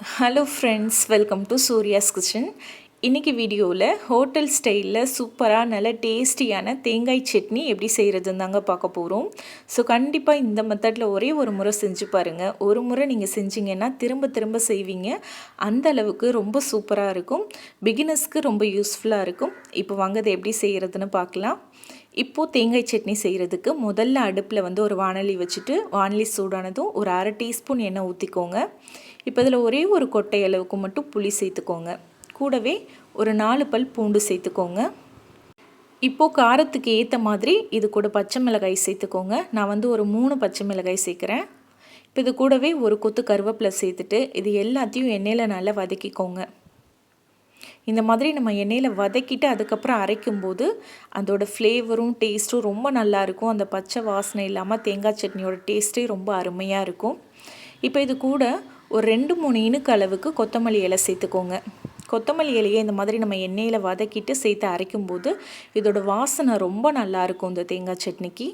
Hello friends welcome to Surya's kitchen இன்றைக்கி வீடியோவில் hotel ஸ்டைலில் சூப்பராக நல்ல டேஸ்டியான தேங்காய் சட்னி எப்படி செய்கிறதுன்னு தாங்க பார்க்க போகிறோம் ஸோ கண்டிப்பாக இந்த மெத்தடில் ஒரே ஒரு முறை செஞ்சு பாருங்கள் ஒரு முறை நீங்கள் செஞ்சீங்கன்னா திரும்ப திரும்ப செய்வீங்க. அந்த அளவுக்கு ரொம்ப சூப்பராக இருக்கும். பிகினர்ஸ்க்கு ரொம்ப யூஸ்ஃபுல்லாக இருக்கும். இப்போ வாங்க அதை எப்படி செய்கிறதுன்னு பார்க்கலாம். இப்போது தேங்காய் சட்னி செய்கிறதுக்கு முதல்ல அடுப்பில் வந்து ஒரு வானலி வச்சுட்டு வானலி சூடானதும் ஒரு அரை டீஸ்பூன் எண்ணெய் ஊற்றிக்கோங்க இப்போ இதில் ஒரே ஒரு கொட்டை அளவுக்கு மட்டும் புளி சேர்த்துக்கோங்க. கூடவே ஒரு நாலு பல் பூண்டு சேர்த்துக்கோங்க. இப்போது காரத்துக்கு ஏற்ற மாதிரி இது கூட பச்சை மிளகாய் சேர்த்துக்கோங்க. நான் வந்து ஒரு மூணு பச்சை மிளகாய் சேர்க்குறேன். இப்போ இது கூடவே ஒரு கொத்து கருவேப்பிலை சேர்த்துட்டு இது எல்லாத்தையும் எண்ணெயில் நல்லா வதக்கிக்கோங்க. இந்த மாதிரி நம்ம எண்ணெயில் வதக்கிட்டு அதுக்கப்புறம் அரைக்கும்போது அதோடய ஃப்ளேவரும் டேஸ்ட்டும் ரொம்ப நல்லாயிருக்கும் அந்த பச்சை வாசனை இல்லாமல் தேங்காய் சட்னியோட டேஸ்ட்டே ரொம்ப அருமையாக இருக்கும். இப்போ இது கூட ஒரு ரெண்டு மூணு இனுக்கு அளவுக்கு கொத்தமல்லி இலை சேர்த்துக்கோங்க. கொத்தமல்லி இலையை இந்த மாதிரி நம்ம எண்ணெயில் வதக்கிட்டு சேர்த்து அரைக்கும்போது இதோட வாசனை ரொம்ப நல்லாயிருக்கும் இந்த தேங்காய் சட்னிக்கு.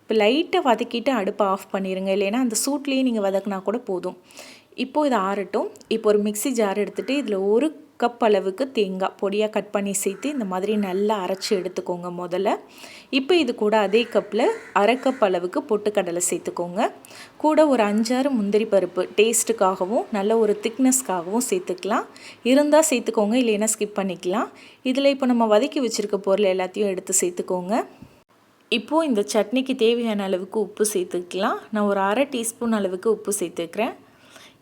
இப்போ லைட்டாக வதக்கிட்டு அடுப்பை ஆஃப் பண்ணிடுங்க இல்லைன்னா அந்த சூட்லேயே நீங்கள் வதக்கினா கூட போதும். இப்போது இதை ஆறட்டும். இப்போ ஒரு மிக்சி ஜார் எடுத்துகிட்டு இதில் ஒரு கப் அளவுக்கு தேங்காய் பொடியாக கட் பண்ணி சேர்த்து இந்த மாதிரி நல்லா அரைச்சி எடுத்துக்கோங்க முதல்ல. இப்போ இது கூட அதே கப்பில் அரை கப் அளவுக்கு பொட்டுக்கடலை சேர்த்துக்கோங்க. கூட ஒரு அஞ்சாறு முந்திரி பருப்பு டேஸ்ட்டுக்காகவும் நல்ல ஒரு திக்னஸ்க்காகவும் சேர்த்துக்கலாம். இருந்தால் சேர்த்துக்கோங்க இல்லைன்னா ஸ்கிப் பண்ணிக்கலாம். இதில் இப்போ நம்ம வதக்கி வச்சுருக்க பொருள் எல்லாத்தையும் எடுத்து சேர்த்துக்கோங்க. இப்போது இந்த சட்னிக்கு தேவையான அளவுக்கு உப்பு சேர்த்துக்கலாம். நான் ஒரு அரை டீஸ்பூன் அளவுக்கு உப்பு சேர்த்துக்கிறேன்.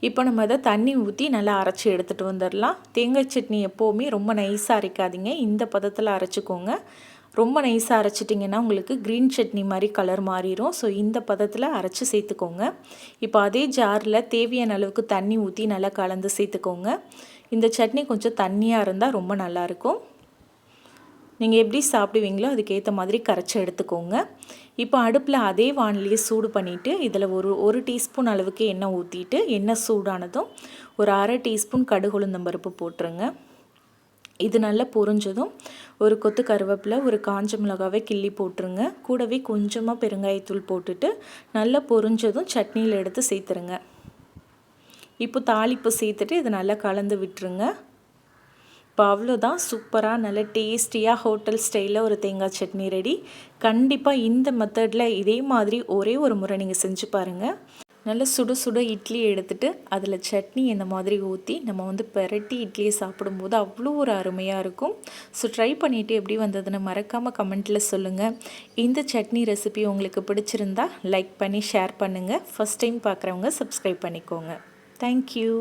இப்போ நம்ம அதை தண்ணி ஊற்றி நல்லா அரைச்சி எடுத்துகிட்டு வந்துடலாம். தேங்காய் சட்னி எப்போவுமே ரொம்ப நைஸாக அரைக்காதீங்க. இந்த பதத்தில் அரைச்சிக்கோங்க. ரொம்ப நைஸாக அரைச்சிட்டிங்கன்னா உங்களுக்கு க்ரீன் சட்னி மாதிரி கலர் மாறிடும் ஸோ இந்த பதத்தில் அரைச்சி சேர்த்துக்கோங்க. இப்போ அதே ஜாரில் தேவையான அளவுக்கு தண்ணி ஊற்றி நல்லா கலந்து சேர்த்துக்கோங்க. இந்த சட்னி கொஞ்சம் தண்ணியாக இருந்தால் ரொம்ப நல்லாயிருக்கும் நீங்கள் எப்படி சாப்பிடுவீங்களோ அதுக்கேற்ற மாதிரி கரைச்சி எடுத்துக்கோங்க. இப்போ அடுப்பில் அதே வானிலையை சூடு பண்ணிவிட்டு இதில் ஒரு ஒரு டீஸ்பூன் அளவுக்கு எண்ணெய் ஊற்றிட்டு எண்ணெய் சூடானதும் ஒரு அரை டீஸ்பூன் கடுகுளுந்தம்பருப்பு போட்டுருங்க. இது நல்லா பொரிஞ்சதும் ஒரு கொத்து கருவேப்பில் ஒரு காஞ்ச மிளகாவே கிள்ளி போட்டுருங்க. கூடவே கொஞ்சமாக பெருங்காயத்தூள் போட்டுட்டு நல்லா பொரிஞ்சதும் சட்னியில் எடுத்து சேர்த்துருங்க. இப்போ தாளிப்பு சேர்த்துட்டு இதை நல்லா கலந்து விட்டுருங்க. இப்போ அவ்வளோதான். சூப்பராக நல்ல டேஸ்டியாக ஹோட்டல் ஸ்டைலில் ஒரு தேங்காய் சட்னி ரெடி. கண்டிப்பாக இந்த மெத்தடில் இதே மாதிரி ஒரே ஒரு முறை நீங்கள் செஞ்சு பாருங்கள் நல்ல சுடு சுட இட்லி எடுத்துகிட்டு அதில் சட்னி இந்த மாதிரி ஊற்றி நம்ம வந்து பெரட்டி இட்லியை சாப்பிடும்போது அவ்வளோ ஒரு அருமையாக இருக்கும். ஸோ ட்ரை பண்ணிவிட்டு எப்படி வந்ததுன்னு மறக்காமல் கமெண்ட்டில் சொல்லுங்கள் இந்த சட்னி ரெசிபி உங்களுக்கு பிடிச்சிருந்தா லைக் பண்ணி ஷேர் பண்ணுங்கள் ஃபஸ்ட் டைம் பார்க்குறவங்க சப்ஸ்கிரைப் பண்ணிக்கோங்க. Thank you